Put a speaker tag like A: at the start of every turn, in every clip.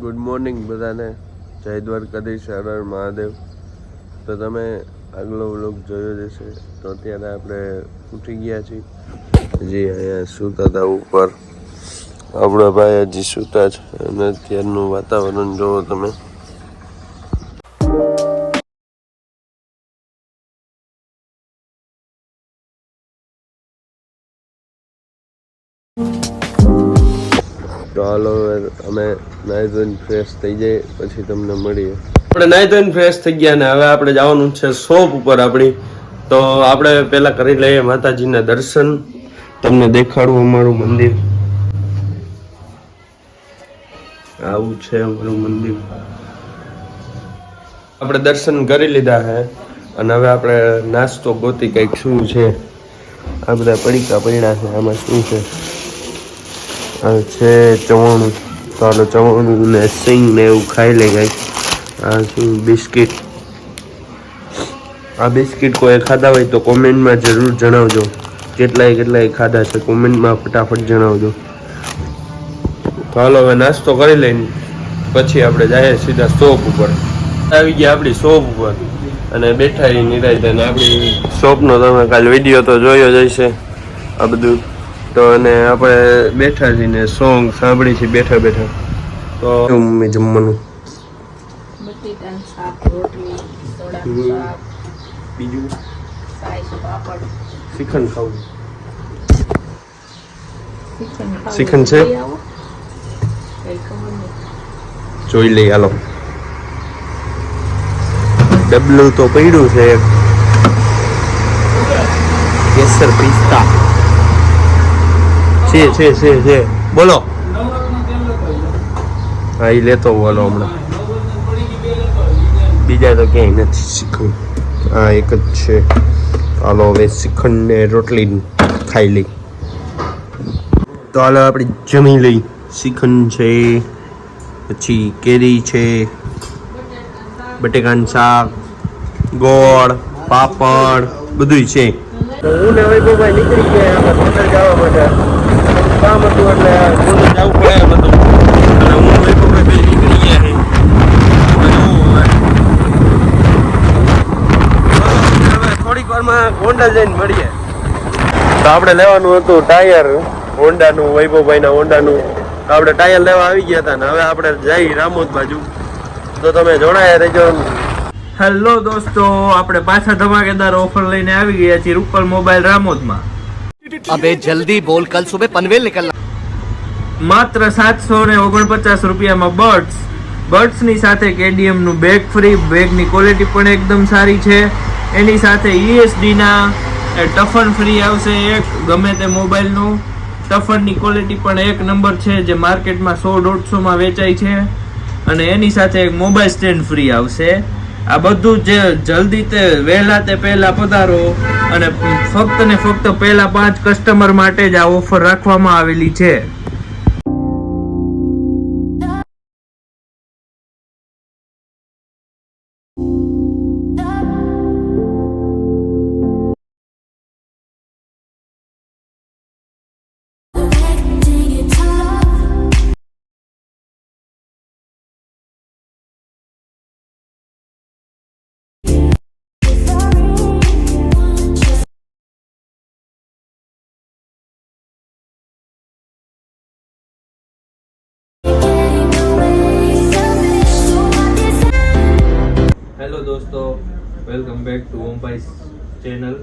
A: Good morning બધાને. જય દ્વારકાધીશ, હર મહાદેવ. તો તમે આગલો વ્લોગ જોયો જ હશે. તો અત્યારે આપણે ઉઠી ગયા છીએ. હજી અહીંયા સૂતા હતા ઉપર. આપણા ભાઈ હજી સૂતા છે. અને અત્યારનું વાતાવરણ જોવો તમે. તો હાલો અમે નાહી ધોઈને ફ્રેશ થઈ જઈએ પછી તમને મળીએ. આપણે નાહી ધોઈને ફ્રેશ થઈ ગયા ને હવે આપણે જવાનું છે શોપ ઉપર આપણી. તો આપણે પહેલા કરી લઈએ માતાજીના દર્શન. તમને દેખાડવું અમારું મંદિર. આવું છે અમારું મંદિર. આપણે દર્શન કરી લીધા છે અને હવે આપણે નાસ્તો ગોતી કંઈક શું છે? આ બધા પડીકા પડ્યા છે, આમાં શું છે? આ છે ચવાણું. ચાલો ચવાણું ને સિંગ ને એવું ખાઈ લે ગઈ આ શું બિસ્કિટ. આ બિસ્કિટ કોઈ ખાધા હોય તો કોમેન્ટમાં જરૂર જણાવજો. કેટલાય કેટલાય ખાધા છે કોમેન્ટમાં ફટાફટ જણાવજો. ચાલો હવે નાસ્તો કરી લઈને પછી આપણે જઈએ સીધા શોપ ઉપર. આવી ગયા આપણી શોપ ઉપર. અને બેઠા એ નિરાય આપણી શોપનો તમે કાલ વીડિયો તો જોયો જ હશે. આ બધું તો અને આપણે બેઠા છીએ ને સોંગ સાંભળી છે બેઠા બેઠા. તો મમ્મી જમવાનું? બીજું? શ્રીખંડ ખાવું
B: શ્રીખંડ
A: છે? જોઈ લઈ હાલો. ડબલું તો પડ્યું છે. કેસર પિસ્તા. છે છે છે છે. બોલો. હા એ લેતો બોલો હમણાં. બીજા તો ક્યાંય નથી શીખવું હા, એક જ છે. હાલો, હવે શ્રીખંડ ને રોટલી ખાઈ લઈ. તો હાલો, આપણે જમી લઈ. શ્રીખંડ છે, પછી કેરી છે, બટેકાનું શાક, ગોળ, પાપડ બધું છે. હું ને ભાઈ નીકળી ગયા જવા માટે કામ હતું એટલે થોડું જવું પડે એમ હતું અને હું ને વૈભવભાઈ બે નીકળી ગયા છે હવે જોવું હવે. હવે થોડીક વારમાં હોન્ડા જઈને મળીએ. તો આપણે લેવાનું હતું ટાયર હોન્ડાનું વૈભવભાઈના હોન્ડાનું. તો આપણે ટાયર લેવા આવી ગયા હતા ને હવે આપણે જઈ રામોદ બાજુ. તો તમે જોડાયા રહેજો.
C: હેલો દોસ્તો આપણે પાછા ધમાકેદાર ઓફર લઈને આવી ગયા છીએ રૂપલ મોબાઈલ રામોદમાં.
D: અબે જલ્દી બોલ કલ સુબહ પનવેલ નીકળના.
C: માત્ર સાતસો ને ઓગણપચાસ રૂપિયામાં બર્ડ્સ. બર્ડ્સની સાથે કેડીએમનું બેગ ફ્રી બેગની ક્વોલિટી પણ એકદમ સારી છે. એની સાથે યુએસડીના એ ટફન ફ્રી આવશે એક, ગમે તે મોબાઈલનું ટફનની ક્વોલિટી પણ એક નંબર છે જે માર્કેટમાં સો દોઢસોમાં વેચાય છે. અને એની સાથે એક મોબાઈલ સ્ટેન્ડ ફ્રી આવશે. આ બધું જે જલ્દી તે વહેલા તે પહેલાં પધારો અને ફક્ત ને ફક્ત પહેલાં પાંચ કસ્ટમર માટે જ આ ઓફર રાખવામાં આવેલી છે. દોસ્તો વેલકમ બેક ટુ ઓમભાઈ ચેનલ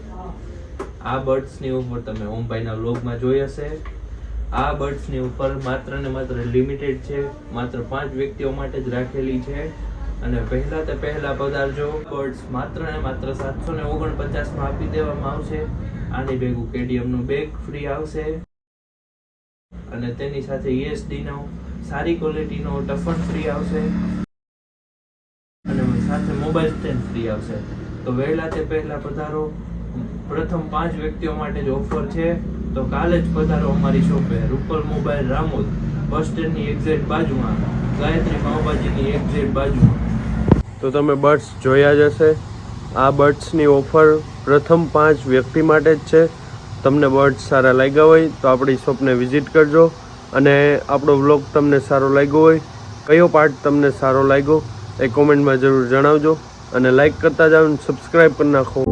C: આ બર્ડ્સની ઉપર તમે ઓમભાઈના વ્લોગમાં જોઈ હશે. આ બર્ડ્સની ઉપર માત્ર ને માત્ર લિમિટેડ છે, માત્ર પાંચ વ્યક્તિઓ માટે જ રાખેલી છે. અને પહેલા તે પહેલા પધારજો. બર્ડ્સ માત્ર ને માત્ર સાતસો ને ઓગણપચાસમાં આપી દેવામાં આવશે. આની ભેગું કેડીએમનું બેગ ફ્રી આવશે. અને તેની સાથે ESD નો સારી ક્વોલિટીનો ટફન ફ્રી આવશે. સાથે મોબાઈલ સ્ટેન્ડ ફ્રી આવશે. તો વહેલા તે પહેલા પધારો. પ્રથમ પાંચ વ્યક્તિઓ માટે જ ઓફર છે. તો કાલે જ પધારો અમારી શોપે રૂપલ મોબાઈલ રામોદ બસ સ્ટેન્ડની એક્ઝેક્ટ બાજુમાં. ગાયત્રી પાઉભાજીની એક્ઝેક્ટ બાજુમાં.
A: તો તમે બર્ડ્સ જોયા જ હશે. આ બર્ડ્સની ઓફર પ્રથમ પાંચ વ્યક્તિ માટે જ છે. તમને બર્ડ્સ સારા લાગ્યા હોય તો આપણી શોપને વિઝિટ કરજો. અને આપણો વ્લોગ તમને સારો લાગ્યો હોય, કયો પાર્ટ તમને સારો લાગ્યો એ કોમેન્ટમાં જરૂર જણાવજો અને લાઈક કરતા જાઓ સબસ્ક્રાઈબ કરી નાખો.